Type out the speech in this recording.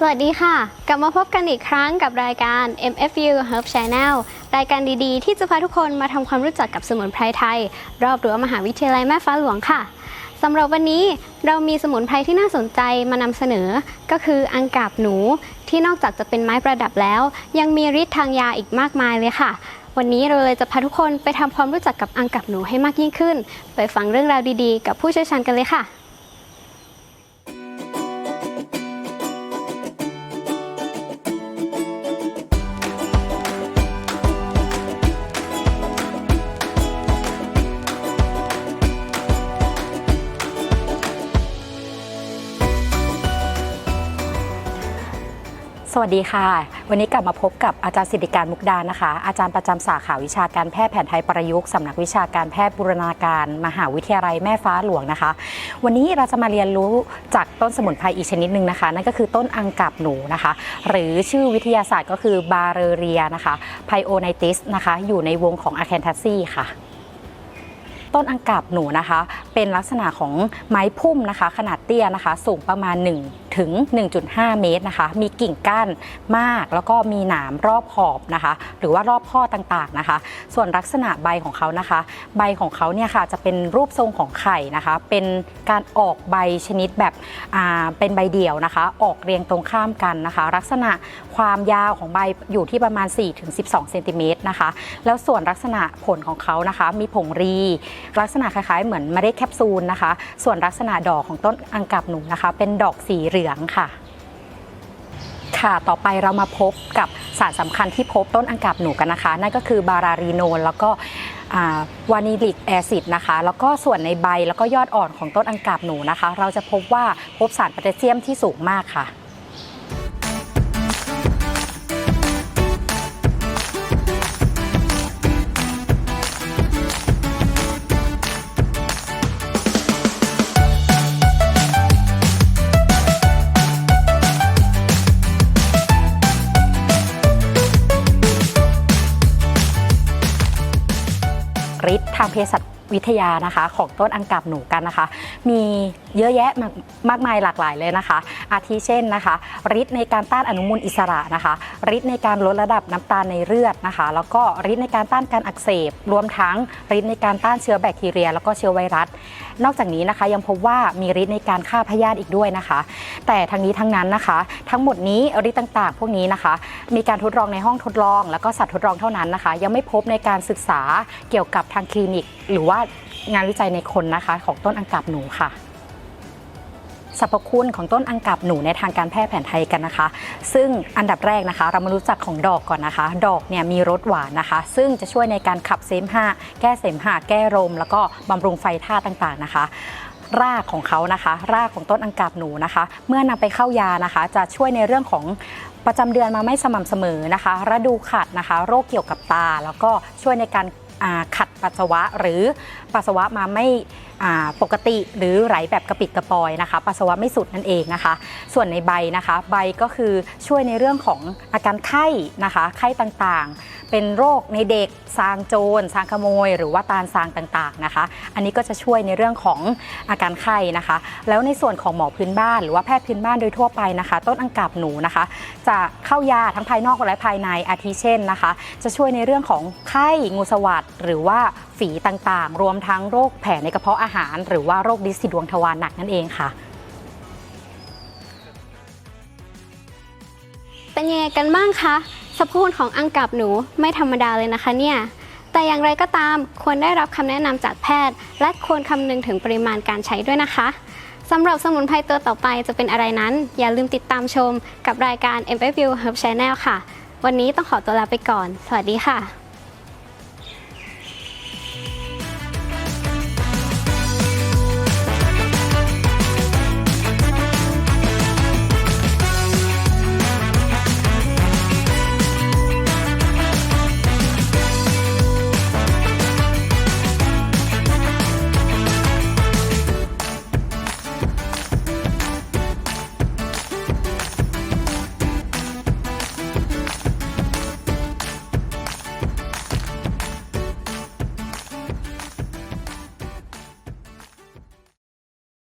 สวัสดีค่ะ กลับมาพบกันอีกครั้งกับรายการ MFU Herb Channel รายการดีๆ ที่จะพาทุกคนมาทำความรู้จักกับสมุนไพรไทย รอบรั้วมหาวิทยาลัยแม่ฟ้าหลวงค่ะสำหรับวันนี้เรามีสมุนไพรที่น่าสนใจมานำเสนอ ก็คืออังกาบหนูที่นอกจากจะเป็นไม้ประดับแล้ว ยังมีฤทธิ์ทางยาอีกมากมายเลยค่ะ วันนี้เราเลยจะพาทุกคนไปทำความรู้จักกับอังกาบหนูให้มากยิ่งขึ้น ไปฟังเรื่องราวดีๆ กับผู้เชี่ยวชาญกันเลยค่ะ สวัสดีค่ะ วันนี้กลับมาพบกับอาจารย์สิทธิการมุกดานะคะ อาจารย์ประจำสาขาวิชาการแพทย์แผนไทยประยุกต์สำนักวิชาการแพทย์บูรณาการ มหาวิทยาลัยแม่ฟ้าหลวงนะคะ วันนี้เราจะมาเรียนรู้จากต้นสมุนไพรอีกชนิดหนึ่งนะคะ นั่นก็คือต้นอังกับหนูนะคะ หรือชื่อวิทยาศาสตร์ก็คือบาเรเรียนะคะไพโอไนติสนะคะ อยู่ในวงของอะแคนทัสซีค่ะ ต้นอังกาบหนูนะคะ เป็นลักษณะของไม้พุ่มนะคะ ขนาดเตี้ยนะคะ สูงประมาณ 1 ถึง 1.5 เมตรนะคะ มีกิ่งก้านมาก แล้วก็มีหนามรอบขอบนะคะ หรือว่ารอบข้อต่างๆนะคะ ส่วนลักษณะใบของเขานะคะ ใบของเขาเนี่ยค่ะจะเป็นรูปทรงของไข่นะคะ เป็นการออกใบชนิดแบบเป็นใบเดี่ยวนะคะ ออกเรียงตรงข้ามกันนะคะ ลักษณะความยาวของใบอยู่ที่ประมาณ 4-12 เซนติเมตรนะคะ แล้วส่วนลักษณะผลของเขานะคะ มีผงรีลักษณะคล้ายๆ เหมือนเมล็ดแคปซูลนะคะ ส่วนลักษณะดอกของต้นอังกับหนูนะคะ เป็นดอกสีเหลืองค่ะค่ะ ต่อไปเรามาพบกับสารสำคัญที่พบต้นอังกับหนูกันนะคะ นั่นก็คือบารารีโนน แล้วก็วานิลิกแอซิดนะคะ แล้วก็ส่วนในใบแล้วก็ยอดอ่อนของต้นอังกับหนูนะคะ เราจะพบว่าพบสารโพแทสเซียมที่สูงมากค่ะ ฤทธิ์ทางเภสัช วิทยานะคะ ของต้นอังกับหนูกันนะคะ มีเยอะแยะมากมากมายหลากหลายเลยนะคะ อาทิเช่นนะคะฤทธิ์ในการต้านอนุมูลอิสระนะคะฤทธิ์ในการลดระดับน้ำตาลในเลือดนะคะ แล้วก็ฤทธิ์ในการต้านการอักเสบ รวมทั้งฤทธิ์ในการต้านเชื้อแบคทีเรีย แล้วก็เชื้อไวรัส นอกจากนี้นะคะยังพบว่ามีฤทธิ์ในการฆ่าพยาธิอีกด้วยนะคะ แต่ทั้งนี้ทั้งนั้นนะคะ ทั้งหมดนี้ฤทธิ์ต่างๆ พวกนี้นะคะ มีการทดลองในห้องทดลอง แล้วก็สัตว์ทดลองเท่านั้นนะคะ ยังไม่พบในการศึกษาเกี่ยวกับทางคลินิก หรือว่างานวิจัยในคนนะคะ ของต้นอังกับหนูค่ะสรรพคุณของต้นอังกับหนูในทางการแพทย์แผนไทยกันนะคะ ซึ่งอันดับแรกนะคะ เรามารู้จักของดอกก่อนนะคะ ดอกเนี่ยมีรสหวานนะคะ ซึ่งจะช่วยในการขับเสมหะแก้เสมหะแก้ลมแล้วก็บำรุงไฟธาตุต่างๆนะคะ รากของเขานะคะ รากของต้นอังกาบหนูนะคะ เมื่อนำไปเข้ายานะคะ จะช่วยในเรื่องของประจำเดือนมาไม่สม่ำเสมอนะคะ ระดูขัดนะคะ โรคเกี่ยวกับตา แล้วก็ช่วยในการ ขัดปัสสาวะหรือปัสสาวะมาไม่ปกติหรือไหลแบบกระปิดกระปอยนะคะ ปัสสาวะไม่สุดนั่นเองนะคะ ส่วนในใบนะคะ ใบก็คือช่วยในเรื่องของอาการไข้นะคะ ไข้ต่างๆ เป็นโรคในเด็กซางโจรซางขโมย หรือว่าตาลซางต่างๆนะคะ อันนี้ก็จะช่วยในเรื่องของอาการไข้นะคะ แล้วในส่วนของหมอพื้นบ้าน หรือว่าแพทย์พื้นบ้านโดยทั่วไปนะคะ ต้นอังกาบหนูนะคะ จะเข้ายาทั้งภายนอกและภายในอาทิเช่นนะคะ จะช่วยในเรื่องของไข้งูสวัสดหรือว่าฝีต่างๆ รวมทั้งโรคแผลในกระเพาะอาหาร หรือว่าโรคดิสซีดวงทวารหนักนั่นเองค่ะ เป็นยังไงกันบ้างคะสรรพคุณของอังกับหนูไม่ธรรมดาเลยนะคะเนี่ยแต่อย่างไรก็ตามควรได้รับคำแนะนำจากแพทย์ และควรคำนึงถึงปริมาณการใช้ด้วยนะคะสำหรับสมุนไพรตัวต่อไปจะเป็นอะไรนั้น อย่าลืมติดตามชมกับรายการ m f u Herb Channel ค่ะ วันนี้ต้องขอตัวลาไปก่อน สวัสดีค่ะ